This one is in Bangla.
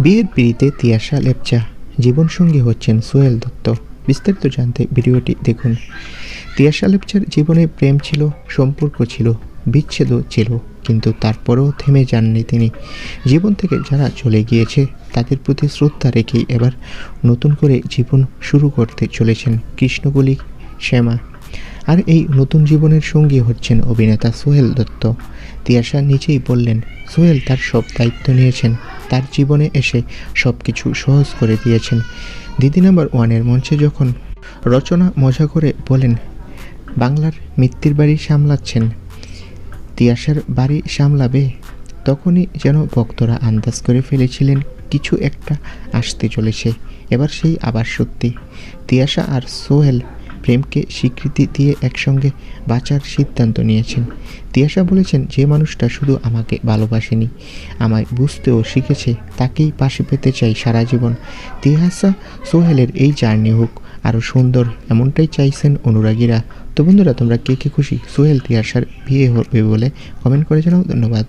বিয়ের পিড়িতে তিয়াশা লেপচা। জীবনসঙ্গী হচ্ছেন সোহেল দত্ত। বিস্তারিত জানতে ভিডিওটি দেখুন। তিয়াশা লেপচার জীবনে প্রেম ছিল, সম্পর্ক ছিল বিচ্ছেদও ছিল, কিন্তু তারপরেও থেমে যাননি তিনি। জীবন থেকে যারা চলে গিয়েছে, তাদের প্রতি শ্রদ্ধা রেখেই এবার নতুন করে জীবন শুরু করতে চলেছেন কৃষ্ণকলি শ্যামা। আর এই নতুন জীবনের সঙ্গী হচ্ছেন অভিনেতা সোহেল দত্ত। তিয়াশা নিজেই বললেন, সোহেল তার সব দায়িত্ব নিয়েছেন, তার জীবনে এসে সব কিছু সহজ করে দিয়েছেন। দিদি নাম্বার ওয়ানের মঞ্চে যখন রচনা মজা করে বলেন, বাংলার মিত্তির বাড়ি সামলাচ্ছেন, তিয়াশার বাড়ি সামলাবে, তখনই যেন ভক্তরা আন্দাজ করে ফেলেছিলেন কিছু একটা আসতে চলেছে, এবার সেই আবার সত্যি। তিয়াশা আর সোহেল প্রেমকে স্বীকৃতি দিয়ে একসঙ্গে বাঁচার সিদ্ধান্ত নিয়েছেন। তিয়াশা বলেছেন, যে মানুষটা শুধু আমাকে ভালোবাসেনি, আমায় বুঝতেও শিখেছে, তাকেই পাশে পেতে চাই সারা জীবন। তিয়াশা সোহেলের এই জার্নি হোক আরও সুন্দর, এমনটাই চাইছেন অনুরাগীরা। তো বন্ধুরা, তোমরা কে কে খুশি? সোহেল তিয়াশার বিয়ে হবে বলে কমেন্ট করে জানাও, ধন্যবাদ।